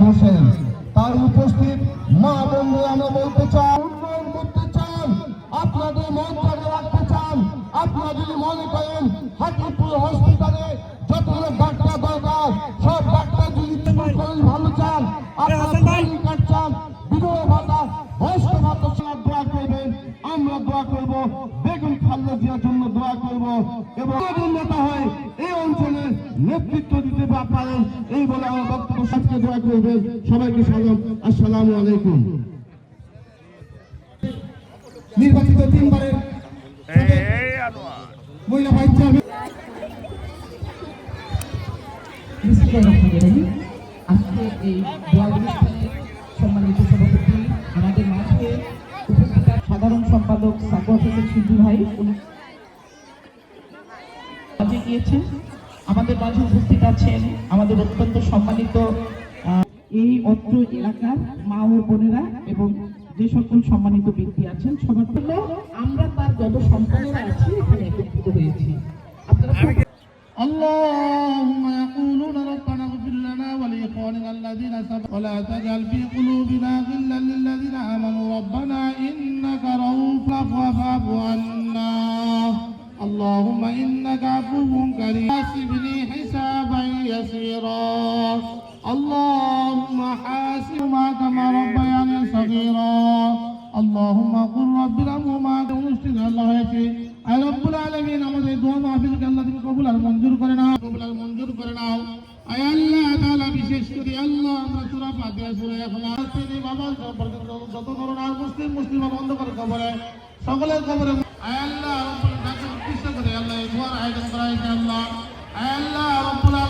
হোসেন। তার উপস্থিত মা বন্ধু আমরা বলতে চান উন্নয়ন করতে চান আপনাদের মন জায়গা রাখতে চান আপনারা যদি মনে করেন হাকিমপুর হসপিটালে যতগুলো ডাক্তার দরকার সব ডাক্তার যদি ভালো চান আপনারা কার্ড চান বিধবা ভাতা বয়স্ক ভাতা সব দোয়া করবেন আমরা দোয়া করব বেগম খালেদা জিয়ার জন্য দোয়া করব এবং নেতা হয় নেতৃত্ব দিতে পারেন, এই বলে আমার বক্তব্য সবকে দোয়া করবেন। সবাইকে সালাম আসসালামু আলাইকুম। নির্বাচিত তিনবারের মহিলা আজকে এই সম্মানিত সভাপতি আমাদের মাঝে সাধারণ সম্পাদক সাগর হোসেন সিদ্ধু ভাই। গিয়েছেন। আমাদের মাঝে উপস্থিত আছেন আমাদের অত্যন্ত সম্মানিত আহ, এই অত্র এলাকার মা ও বোনেরা এবং যে সকল সম্মানিত ব্যক্তি আছেন সবার জন্য আমরা তার যত সন্তানেরা আছি এখানে একত্রিত হয়েছি আপনারা খুব اللهم يقولون ربنا اغفر لنا ولإخواننا الذين سبقوا ولا تجعل في قلوبنا غلا للذين آمنوا ربنا إنك رؤوف فاعف عنا اللهم إنك عفو كريم আল্লাহুম্মা কুল রাব্বিল আমহুমা অনুষ্ঠিত আল্লাহ হয়েছে। আয় রব্বুল আলামিন, আমাদের দোয়া মাহফিলকে আল্লাহ তুমি কবুল আর মঞ্জুর করে নাও। কবুল আর মঞ্জুর করে নাও। আয় আল্লাহ তাআলা বিশেষ করে আল্লাহ, আমরা সূরা ফাতিহা, সূরা ইখলাস। থেকে বাবা সম্পর্কিত যত ধরনের আর মুসলিম মুসলিম বন্ধ করে কবরে। সকলের কবরে আয় আল্লাহ রব্বুল আলামিন উদ্দেশ্য করে আল্লাহ এই দোয়ার আয়োজন করা হয়েছে আল্লাহ। আয় আল্লাহ